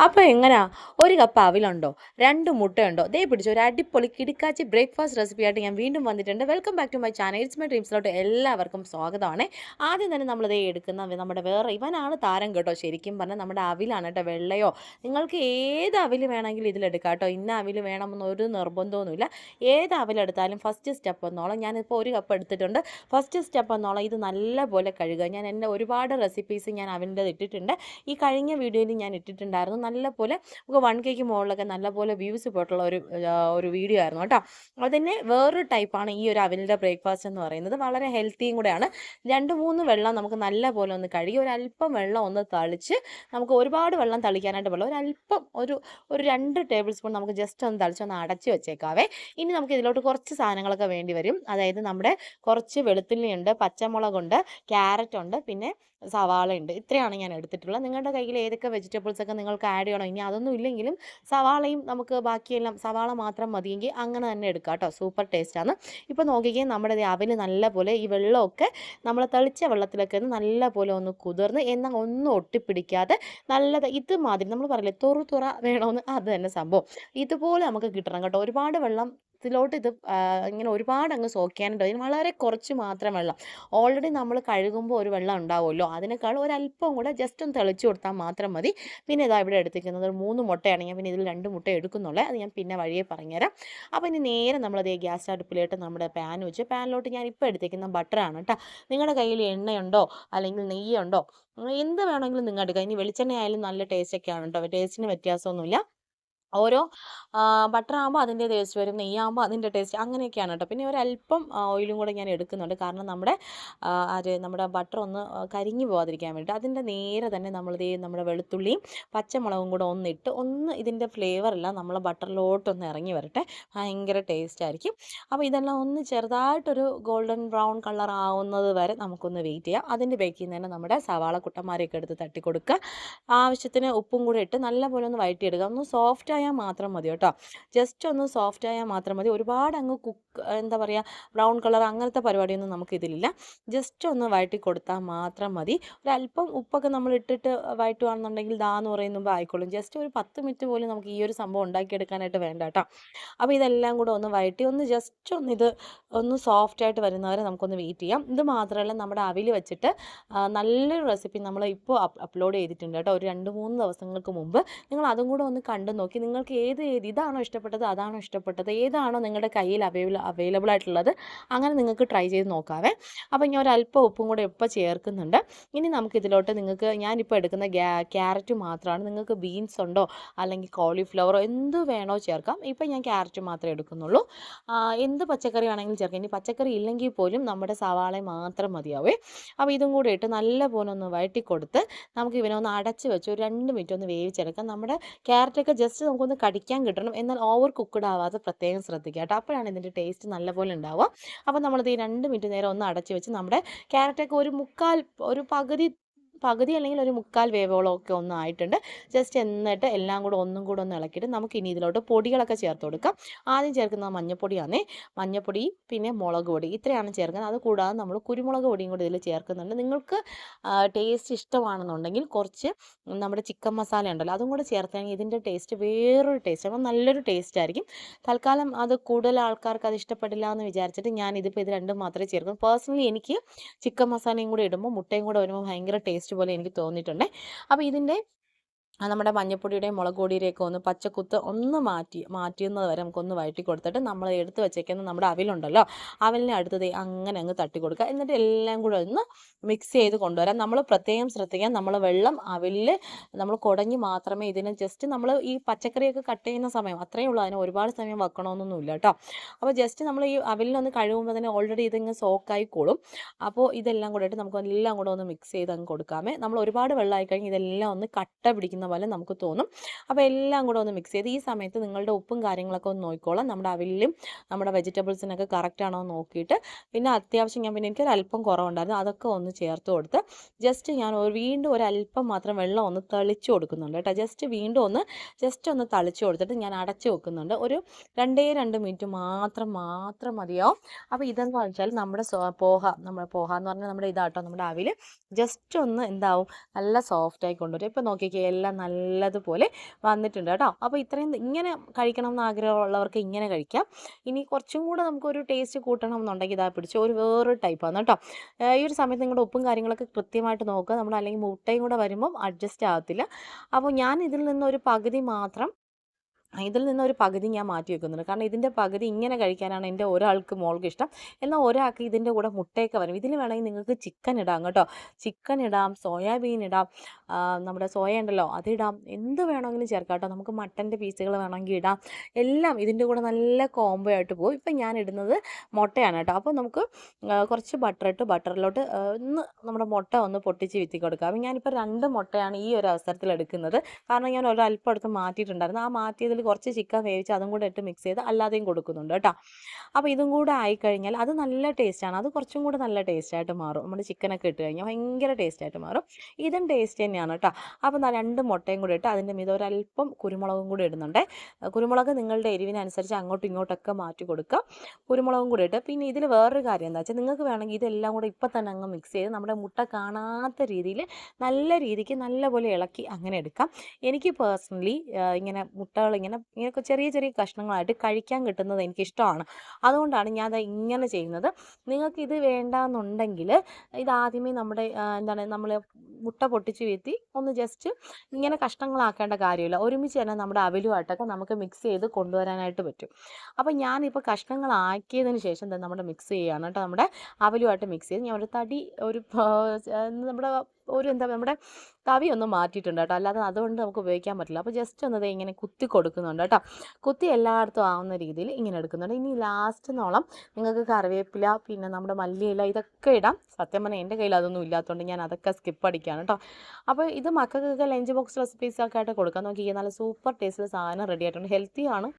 അപ്പോൾ എങ്ങനെയാ ഒരു കപ്പ് അവിലുണ്ടോ? രണ്ട് മുട്ടയുണ്ടോ? ദേ പിടിച്ചു ഒരു അടിപൊളി കിടുക്കാച്ചി ബ്രേക്ക്ഫാസ്റ്റ് റെസിപ്പി ആയിട്ട് ഞാൻ വീണ്ടും വന്നിട്ടുണ്ട്. Welcome back to my channel it's my ഡ്രീംസിലോട്ട് എല്ലാവർക്കും സ്വാഗതമാണ്. ആദ്യം തന്നെ നമ്മൾ നമ്മളിതേ എടുക്കുന്ന നമ്മുടെ വേറെ ഇവനാണ് താരം കേട്ടോ. ശരിക്കും പറഞ്ഞാൽ നമ്മുടെ അവിലാണ് കേട്ടോ വെള്ളയോ. നിങ്ങൾക്ക് ഏത് അവിൽ വേണമെങ്കിലും ഇതിലെടുക്കാം കേട്ടോ. ഇന്ന അവിൽ വേണമെന്ന് ഒരു നിർബന്ധമൊന്നുമില്ല. ഏത് അവിലെടുത്താലും ഫസ്റ്റ് സ്റ്റെപ്പ് എന്നോളം ഞാനിപ്പോൾ ഒരു കപ്പ് എടുത്തിട്ടുണ്ട്. ഫസ്റ്റ് സ്റ്റെപ്പ് എന്നോളം ഇത് നല്ലപോലെ കഴുകുക. ഞാൻ എന്റെ ഒരുപാട് റെസിപ്പീസ് ഞാൻ അവിന്റെ ഇട്ടിട്ടുണ്ട്. ഈ കഴിഞ്ഞ വീഡിയോയിൽ ഞാൻ ഇട്ടിട്ടുണ്ടായിരുന്നു. നല്ലപോലെ നമുക്ക് വൺ കെക്ക് മുകളിലൊക്കെ നല്ലപോലെ വ്യൂസ് പോയിട്ടുള്ള ഒരു ഒരു വീഡിയോ ആയിരുന്നു കേട്ടോ. അതിന് വേറൊരു ടൈപ്പാണ് ഈ ഒരു അവിലിന്റെ ബ്രേക്ക്ഫാസ്റ്റ് എന്ന് പറയുന്നത്. വളരെ ഹെൽത്തിയും കൂടെയാണ്. രണ്ട് മൂന്ന് വെള്ളം നമുക്ക് നല്ല പോലെ ഒന്ന് കഴുകി ഒരല്പം വെള്ളം ഒന്ന് തളിച്ച് നമുക്ക് ഒരുപാട് വെള്ളം തളിക്കാനായിട്ട് വെള്ളം ഒരല്പം ഒരു ഒരു രണ്ട് ടേബിൾ സ്പൂൺ നമുക്ക് ജസ്റ്റ് ഒന്ന് തളിച്ച് ഒന്ന് അടച്ച് വെച്ചേക്കാവേ. ഇനി നമുക്ക് ഇതിലോട്ട് കുറച്ച് സാധനങ്ങളൊക്കെ വേണ്ടി വരും. അതായത് നമ്മുടെ കുറച്ച് വെളുത്തുള്ളിയുണ്ട് പച്ചമുളകുണ്ട് ക്യാരറ്റ് ഉണ്ട് പിന്നെ സവാള ഉണ്ട്. ഇത്രയാണ് ഞാൻ എടുത്തിട്ടുള്ളത്. നിങ്ങളുടെ കയ്യിൽ ഏതൊക്കെ വെജിറ്റബിൾസ് ഒക്കെ നിങ്ങൾക്ക് ആഡ് ചെയ്യണോ. ഇനി അതൊന്നും ഇല്ലെങ്കിലും സവാളയും നമുക്ക് ബാക്കിയെല്ലാം സവാള മാത്രം മതിയെങ്കിൽ അങ്ങനെ തന്നെ എടുക്കാം കേട്ടോ. സൂപ്പർ ടേസ്റ്റാണ് ഇപ്പോൾ നോക്കിക്കേ നമ്മുടെ അവൽ നല്ലപോലെ ഈ വെള്ളമൊക്കെ നമ്മൾ തെളിച്ച വെള്ളത്തിലൊക്കെ ഒന്ന് നല്ലപോലെ ഒന്ന് കുതിർന്ന് എന്നാൽ ഒന്നും ഒട്ടിപ്പിടിക്കാതെ നല്ലത് ഇതുമാതിരി നമ്മൾ പറയില്ലേ തൊറു തുറ വേണമെന്ന് അത് തന്നെ സംഭവം. ഇതുപോലെ നമുക്ക് കിട്ടണം കേട്ടോ. ഒരുപാട് വെള്ളം ഇതിലോട്ട് ഇത് ഇങ്ങനെ ഒരുപാട് അങ്ങ് സോക്കാനുണ്ട് അതിന് വളരെ കുറച്ച് മാത്രം വെള്ളം. ഓൾറെഡി നമ്മൾ കഴുകുമ്പോൾ ഒരു വെള്ളം ഉണ്ടാവുമല്ലോ. അതിനേക്കാൾ ഒരല്പം കൂടെ ജസ്റ്റ് ഒന്ന് തെളിച്ച് കൊടുത്താൽ മാത്രം മതി. പിന്നെ ഇതാ ഇവിടെ എടുത്തിരിക്കുന്നത് ഒരു മൂന്ന് മുട്ടയാണ് ഞാൻ പിന്നെ ഇതിൽ രണ്ട് മുട്ട എടുക്കുന്നുള്ളൂ അത് ഞാൻ പിന്നെ വഴിയെ പറഞ്ഞുതരാം. അപ്പോൾ ഇനി നേരെ നമ്മളത് ഗ്യാസ് അടുപ്പിലോട്ട് നമ്മുടെ പാൻ വെച്ച് പാനിലോട്ട് ഞാൻ ഇപ്പോൾ എടുത്തിരിക്കുന്ന ബട്ടറാണ് കേട്ടോ. നിങ്ങളുടെ കയ്യിൽ എണ്ണയുണ്ടോ? അല്ലെങ്കിൽ നെയ്യുണ്ടോ? എന്ത് വേണമെങ്കിലും നിങ്ങൾ എടുക്കുക ഇനി വെളിച്ചെണ്ണ ആയാലും നല്ല ടേസ്റ്റൊക്കെയാണ് കേട്ടോ. ടേസ്റ്റിന് വ്യത്യാസമൊന്നുമില്ല. ഓരോ ബട്ടർ ആകുമ്പോൾ അതിന്റെ ടേസ്റ്റ് വരും നെയ്യാകുമ്പോൾ അതിന്റെ ടേസ്റ്റ് അങ്ങനെയൊക്കെയാണ് കേട്ടോ. പിന്നെ ഒരല്പം ഓയിലും കൂടെ ഞാൻ എടുക്കുന്നുണ്ട്. കാരണം നമ്മുടെ അത് നമ്മുടെ ബട്ടർ ഒന്ന് കരിഞ്ഞു പോകാതിരിക്കാൻ വേണ്ടിയിട്ട് അതിന്റെ നേരെ തന്നെ നമ്മൾ നമ്മളിത് നമ്മുടെ വെളുത്തുള്ളിയും പച്ചമുളകും കൂടെ ഒന്നിട്ട് ഒന്ന് ഇതിന്റെ ഫ്ലേവറെല്ലാം നമ്മളെ ബട്ടറിലോട്ടൊന്ന് ഇറങ്ങി വരട്ടെ. ഭയങ്കര ടേസ്റ്റ് ആയിരിക്കും. അപ്പോൾ ഇതെല്ലാം ഒന്ന് ചെറുതായിട്ടൊരു ഗോൾഡൻ ബ്രൗൺ കളർ ആവുന്നത് വരെ നമുക്കൊന്ന് വെയിറ്റ് ചെയ്യാം. അതിന്റെ ബേക്കിൽ നിന്ന് തന്നെ നമ്മുടെ സവാള കുട്ടന്മാരെയൊക്കെ എടുത്ത് തട്ടി കൊടുക്കുക ആവശ്യത്തിന് ഉപ്പും കൂടെ ഇട്ട് നല്ലപോലെ ഒന്ന് വഴറ്റിയെടുക്കുക ഒന്ന് സോഫ്റ്റ് ആയാൽ മാത്രം മതി കേട്ടോ. ജസ്റ്റ് ഒന്ന് സോഫ്റ്റ് ആയാൽ മാത്രം മതി. ഒരുപാട് അങ്ങ് കുക്ക് എന്താ പറയുക ബ്രൗൺ കളർ അങ്ങനത്തെ പരിപാടിയൊന്നും നമുക്കിതിലില്ല ജസ്റ്റ് ഒന്ന് വഴറ്റി കൊടുത്താൽ മാത്രം മതി. ഒരല്പം ഉപ്പൊക്കെ നമ്മൾ ഇട്ടിട്ട് വഴറ്റുവാണെന്നുണ്ടെങ്കിൽ ദാ എന്ന് പറയുമ്പോൾ ആയിക്കോളും. ജസ്റ്റ് ഒരു പത്ത് മിനിറ്റ് പോലും നമുക്ക് ഈ ഒരു സംഭവം ഉണ്ടാക്കിയെടുക്കാനായിട്ട് വേണ്ട കേട്ടോ. അപ്പോൾ ഇതെല്ലാം കൂടെ ഒന്ന് വഴറ്റി ഒന്ന് ജസ്റ്റ് ഒന്ന് ഇത് ഒന്ന് സോഫ്റ്റ് ആയിട്ട് വരുന്നവരെ നമുക്കൊന്ന് വെയിറ്റ് ചെയ്യാം. ഇത് മാത്രമല്ല നമ്മുടെ അവിൽ വെച്ചിട്ട് നല്ലൊരു റെസിപ്പി നമ്മൾ ഇപ്പോൾ അപ്ലോഡ് ചെയ്തിട്ടുണ്ട് കേട്ടോ. ഒരു രണ്ട് മൂന്ന് ദിവസങ്ങൾക്ക് മുമ്പ്. നിങ്ങൾ അതും കൂടെ ഒന്ന് കണ്ടു നോക്കി നിങ്ങൾക്ക് ഏത് ഏത് ഇതാണോ ഇഷ്ടപ്പെട്ടത് അതാണോ ഇഷ്ടപ്പെട്ടത് ഏതാണോ നിങ്ങളുടെ കയ്യിൽ അവൈലബിൾ അവൈലബിൾ ആയിട്ടുള്ളത് അങ്ങനെ നിങ്ങൾക്ക് ട്രൈ ചെയ്ത് നോക്കാവേ. അപ്പോൾ ഞാൻ ഒരല്പം ഉപ്പും കൂടെ ഇപ്പം ചേർക്കുന്നുണ്ട്. ഇനി നമുക്ക് ഇതിലോട്ട് നിങ്ങൾക്ക് ഞാനിപ്പോൾ എടുക്കുന്ന ക്യാരറ്റ് മാത്രമാണ്. നിങ്ങൾക്ക് ബീൻസ് ഉണ്ടോ? അല്ലെങ്കിൽ കോളിഫ്ലവറോ? എന്ത് വേണോ ചേർക്കാം. ഇപ്പം ഞാൻ ക്യാരറ്റ് മാത്രമേ എടുക്കുന്നുള്ളൂ. എന്ത് പച്ചക്കറി വേണമെങ്കിലും ചേർക്കാം. ഇനി പച്ചക്കറി ഇല്ലെങ്കിൽ പോലും നമ്മുടെ സവാള മാത്രം മതിയാവേ. അപ്പോൾ ഇതും കൂടെ ഇട്ട് നല്ലപോലെ ഒന്ന് വഴറ്റി നമുക്ക് ഇവനെ ഒന്ന് അടച്ച് വെച്ച് ഒരു രണ്ട് മിനിറ്റ് ഒന്ന് വേവിച്ചെടുക്കാം. നമ്മുടെ ക്യാരറ്റൊക്കെ ജസ്റ്റ് നമുക്കൊന്ന് കടിക്കാൻ കിട്ടണം എന്നാൽ ഓവർ കുക്ക്ഡ് ആവാതെ പ്രത്യേകം ശ്രദ്ധിക്കുക കേട്ടോ. അപ്പോഴാണ് ഇതിന്റെ ടേസ്റ്റ് നല്ലപോലെ ഉണ്ടാവുക. അപ്പോൾ നമ്മളിത് ഈ രണ്ട് മിനിറ്റ് നേരം ഒന്ന് അടച്ച് വെച്ച് നമ്മുടെ ക്യാരറ്റൊക്കെ ഒരു മുക്കാൽ ഒരു പകുതി പകുതി അല്ലെങ്കിൽ ഒരു മുക്കാൽ വേവോളം ഒക്കെ ഒന്നും ആയിട്ടുണ്ട്. ജസ്റ്റ് എന്നിട്ട് എല്ലാം കൂടെ ഒന്നും കൂടെ ഒന്ന് ഇളക്കിയിട്ട് നമുക്ക് ഇനി ഇതിലോട്ട് പൊടികളൊക്കെ ചേർത്ത് കൊടുക്കാം. ആദ്യം ചേർക്കുന്നത് മഞ്ഞപ്പൊടിയാണ് മഞ്ഞപ്പൊടി പിന്നെ മുളക് പൊടി ഇത്രയാണ് ചേർക്കുന്നത്. അത് കൂടാതെ നമ്മൾ കുരുമുളക് പൊടിയും കൂടി ഇതിൽ ചേർക്കുന്നുണ്ട്. നിങ്ങൾക്ക് ടേസ്റ്റ് ഇഷ്ടമാണെന്നുണ്ടെങ്കിൽ കുറച്ച് നമ്മുടെ ചിക്കൻ മസാല ഉണ്ടല്ലോ അതും കൂടെ ചേർത്താണെങ്കിൽ ഇതിന്റെ ടേസ്റ്റ് വേറൊരു ടേസ്റ്റ് അപ്പോൾ നല്ലൊരു ടേസ്റ്റ് ആയിരിക്കും. തൽക്കാലം അത് കൂടുതൽ ആൾക്കാർക്ക് അത് ഇഷ്ടപ്പെടില്ല എന്ന് വിചാരിച്ചിട്ട് ഞാൻ ഇതിപ്പോൾ ഇത് രണ്ടും മാത്രമേ ചേർക്കും. പേഴ്സണലി എനിക്ക് ചിക്കൻ മസാലയും കൂടെ ഇടുമ്പോൾ മുട്ടയും കൂടെ വരുമ്പോൾ ഭയങ്കര ടേസ്റ്റ് പോലെ എനിക്ക് തോന്നിയിട്ടുണ്ട്. അപ്പോൾ ഇതിന്റെ നമ്മുടെ മഞ്ഞപ്പൊടിയുടെയും മുളക് പൊടിയുടെയൊക്കെ ഒന്ന് പച്ചക്കുത്ത് ഒന്ന് മാറ്റി മാറ്റുന്നത് വരെ നമുക്കൊന്ന് വഴറ്റി കൊടുത്തിട്ട് നമ്മൾ എടുത്ത് വെച്ചേക്കുന്ന നമ്മുടെ അവിലുണ്ടല്ലോ അവലിനെ അടുത്ത് ദേ അങ്ങനെ അങ്ങ് തട്ടി കൊടുക്കുക. എന്നിട്ട് എല്ലാം കൂടെ ഒന്ന് മിക്സ് ചെയ്ത് കൊണ്ടുവരാം. നമ്മൾ പ്രത്യേകം ശ്രദ്ധിക്കാം. നമ്മൾ വെള്ളം അവിലിൽ നമ്മൾ കുടഞ്ഞ് മാത്രമേ ഇതിനെ ജസ്റ്റ് നമ്മൾ ഈ പച്ചക്കറിയൊക്കെ കട്ട് ചെയ്യുന്ന സമയം അത്രയേ ഉള്ളൂ. അതിന് ഒരുപാട് സമയം വെക്കണമെന്നൊന്നുമില്ല കേട്ടോ. അപ്പോൾ ജസ്റ്റ് നമ്മൾ ഈ അവിലിനൊന്ന് കഴുകുമ്പോൾ തന്നെ ഓൾറെഡി ഇതിങ്ങ് കൂടും. അപ്പോൾ ഇതെല്ലാം കൂടെ നമുക്ക് എല്ലാം കൂടെ ഒന്ന് മിക്സ് ചെയ്ത് അങ്ങ് കൊടുക്കാമേ. നമ്മൾ ഒരുപാട് വെള്ളമായി കഴിഞ്ഞ് ഇതെല്ലാം ഒന്ന് കട്ട പിടിക്കുന്ന പോലെ നമുക്ക് തോന്നും. അപ്പോൾ എല്ലാം കൂടെ ഒന്ന് മിക്സ് ചെയ്ത് ഈ സമയത്ത് നിങ്ങളുടെ ഉപ്പും കാര്യങ്ങളൊക്കെ ഒന്ന് നോക്കിക്കോളാം. നമ്മുടെ അവിലും നമ്മുടെ വെജിറ്റബിൾസിനൊക്കെ കറക്റ്റ് ആണോ എന്ന് നോക്കിയിട്ട്. പിന്നെ അത്യാവശ്യം ഞാൻ പിന്നെ എനിക്കൊരു അല്പം കുറവുണ്ടായിരുന്നു. അതൊക്കെ ഒന്ന് ചേർത്ത് കൊടുത്ത് ജസ്റ്റ് ഞാൻ വീണ്ടും ഒരു അല്പം മാത്രം വെള്ളം ഒന്ന് തളിച്ചു കൊടുക്കുന്നുണ്ട് കേട്ടോ. ജസ്റ്റ് വീണ്ടും ഒന്ന് ജസ്റ്റ് ഒന്ന് തളിച്ചു കൊടുത്തിട്ട് ഞാൻ അടച്ചു വെക്കുന്നുണ്ട്. ഒരു രണ്ടേ രണ്ട് മിനിറ്റ് മാത്രം മാത്രം മതിയാവും. അപ്പോൾ ഇതെന്ന് വെച്ചാൽ നമ്മുടെ പോഹ നമ്മുടെ പോഹ എന്ന് പറഞ്ഞാൽ നമ്മുടെ ഇതാട്ടോ നമ്മുടെ അവിൽ ജസ്റ്റ് ഒന്ന് എന്താവും? നല്ല സോഫ്റ്റ് ആയി കൊണ്ടുവരും. ഇപ്പോൾ നോക്കിക്കേ എല്ലാം നല്ലതുപോലെ വന്നിട്ടുണ്ട് കേട്ടോ. അപ്പോൾ ഇത്രയും ഇങ്ങനെ കഴിക്കണം എന്ന് ആഗ്രഹമുള്ളവർക്ക് ഇങ്ങനെ കഴിക്കാം. ഇനി കുറച്ചും കൂടെ നമുക്കൊരു ടേസ്റ്റ് കൂട്ടണം എന്നുണ്ടെങ്കിൽ ഇതാ പിടിച്ച് ഒരു വേറൊരു ടൈപ്പാണ് കേട്ടോ. ഈ ഒരു സമയത്ത് നിങ്ങളുടെ ഉപ്പും കാര്യങ്ങളൊക്കെ കൃത്യമായിട്ട് നോക്കുക. നമ്മൾ അല്ലെങ്കിൽ മുട്ടയും കൂടെ വരുമ്പം അഡ്ജസ്റ്റ് ആകത്തില്ല അപ്പോൾ ഞാൻ ഇതിൽ നിന്നൊരു പകുതി മാത്രം ഇതിൽ നിന്ന് ഒരു പകുതി ഞാൻ മാറ്റി വെക്കുന്നുണ്ട്. കാരണം ഇതിന്റെ പകുതി ഇങ്ങനെ കഴിക്കാനാണ് എന്റെ ഒരാൾക്ക് മോൾക്ക് ഇഷ്ടം. എന്നാൽ ഒരാൾക്ക് ഇതിന്റെ കൂടെ മുട്ടയൊക്കെ വരും. ഇതിൽ വേണമെങ്കിൽ നിങ്ങൾക്ക് ചിക്കൻ ഇടാം കേട്ടോ. ചിക്കൻ ഇടാം സോയാബീൻ ഇടാം നമ്മുടെ സോയ ഉണ്ടല്ലോ അതിടാം എന്ത് വേണമെങ്കിലും ചേർക്കാം കേട്ടോ. നമുക്ക് മട്ടന്റെ പീസുകൾ വേണമെങ്കിൽ ഇടാം. എല്ലാം ഇതിന്റെ കൂടെ നല്ല കോംബോ ആയിട്ട് പോകും. ഇപ്പം ഞാൻ ഇടുന്നത് മുട്ടയാണ് കേട്ടോ. അപ്പോൾ നമുക്ക് കുറച്ച് ബട്ടർ ഇട്ട് ബട്ടറിലോട്ട് ഒന്ന് നമ്മുടെ മുട്ട ഒന്ന് പൊട്ടിച്ച് വിത്തി കൊടുക്കാം. അപ്പം ഞാനിപ്പോൾ രണ്ട് മുട്ടയാണ് ഈ ഒരു അവസരത്തിൽ എടുക്കുന്നത്. കാരണം ഞാൻ ഒരല്പം എടുത്ത് മാറ്റിയിട്ടുണ്ടായിരുന്നു. ആ മാറ്റിയതിൽ കുറച്ച് ചിക്കൻ വേവിച്ച് അതും കൂടെ ഇട്ട് മിക്സ് ചെയ്ത് അല്ലാതെയും കൊടുക്കുന്നുണ്ട് കേട്ടോ. അപ്പോൾ ഇതും കൂടെ ആയിക്കഴിഞ്ഞാൽ അത് നല്ല ടേസ്റ്റാണ് അത് കുറച്ചും കൂടെ നല്ല ടേസ്റ്റായിട്ട് മാറും. നമ്മുടെ ചിക്കനൊക്കെ ഇട്ട് കഴിഞ്ഞാൽ ഭയങ്കര ടേസ്റ്റായിട്ട് മാറും. ഇതും ടേസ്റ്റ് തന്നെയാണ് കേട്ടോ. അപ്പോൾ രണ്ട് മുട്ടയും കൂടെ ഇട്ട് അതിന്റെ മീതെ ഒരല്പം കുരുമുളകും കൂടി ഇടുന്നുണ്ട്. കുരുമുളക് നിങ്ങളുടെ എരിവിനനുസരിച്ച് അങ്ങോട്ടും ഇങ്ങോട്ടൊക്കെ മാറ്റി കൊടുക്കുക. കുരുമുളകും കൂടി ഇട്ട് പിന്നെ ഇതിൽ വേറൊരു കാര്യം എന്താ വെച്ചാൽ നിങ്ങൾക്ക് വേണമെങ്കിൽ ഇതെല്ലാം കൂടെ ഇപ്പം തന്നെ അങ്ങ് മിക്സ് ചെയ്ത് നമ്മുടെ മുട്ട കാണാത്ത രീതിയിൽ നല്ല രീതിക്ക് നല്ലപോലെ ഇളക്കി അങ്ങനെ എടുക്കാം. എനിക്ക് പേഴ്സണലി ഇങ്ങനെ മുട്ടകൾ ഇങ്ങനെ ഇങ്ങനെ ചെറിയ ചെറിയ കഷ്ണങ്ങളായിട്ട് കഴിക്കാൻ കിട്ടുന്നത് എനിക്കിഷ്ടമാണ്. അതുകൊണ്ടാണ് ഞാൻ അത് ഇങ്ങനെ ചെയ്യുന്നത്. നിങ്ങൾക്ക് ഇത് വേണ്ടാന്നുണ്ടെങ്കിൽ ആദ്യമേ നമ്മുടെ എന്താണ് നമ്മൾ മുട്ട പൊട്ടിച്ച് വീഴ്ത്തി ഒന്ന് ജസ്റ്റ് ഇങ്ങനെ കഷ്ണങ്ങളാക്കേണ്ട കാര്യമില്ല. ഒരുമിച്ച് തന്നെ നമ്മുടെ അവലുമായിട്ടൊക്കെ നമുക്ക് മിക്സ് ചെയ്ത് കൊണ്ടുവരാനായിട്ട് പറ്റും. അപ്പോൾ ഞാനിപ്പോൾ കഷ്ണങ്ങളാക്കിയതിന് ശേഷം തന്നെ നമ്മുടെ മിക്സ് ചെയ്യുകയാണ് കേട്ടോ. നമ്മുടെ അവലുമായിട്ട് മിക്സ് ചെയ്ത് ഞാൻ ഒരു തടി ഒരു നമ്മുടെ ഒരു എന്താ നമ്മുടെ തവി ഒന്ന് മാറ്റിയിട്ടുണ്ട് കേട്ടോ. അല്ലാതെ അതുകൊണ്ട് നമുക്ക് ഉപയോഗിക്കാൻ പറ്റില്ല. അപ്പോൾ ജസ്റ്റ് ഒന്ന് ഇങ്ങനെ കുത്തി കൊടുക്കുന്നുണ്ട് കേട്ടോ. കുത്തി എല്ലായിടത്തും ആവുന്ന രീതിയിൽ ഇങ്ങനെ എടുക്കുന്നുണ്ട്. ഇനി ലാസ്റ്റ് നോളം നിങ്ങൾക്ക് കറിവേപ്പില പിന്നെ നമ്മുടെ മല്ലിയില ഇതൊക്കെ ഇടാം. സത്യം പറഞ്ഞാൽ എന്റെ കയ്യിൽ അതൊന്നും ഇല്ലാത്തതുകൊണ്ട് ഞാൻ അതൊക്കെ സ്കിപ്പ് അടിക്കുകയാണ് കേട്ടോ. അപ്പോൾ ഇത് മക്കൾക്കൊക്കെ ലഞ്ച് ബോക്സ് റെസിപ്പീസൊക്കെ ആയിട്ട് കൊടുക്കാൻ നോക്കി നല്ല സൂപ്പർ ടേസ്റ്റിൽ സാധനം റെഡി ആയിട്ടുണ്ട്. ഹെൽത്തിയാണ്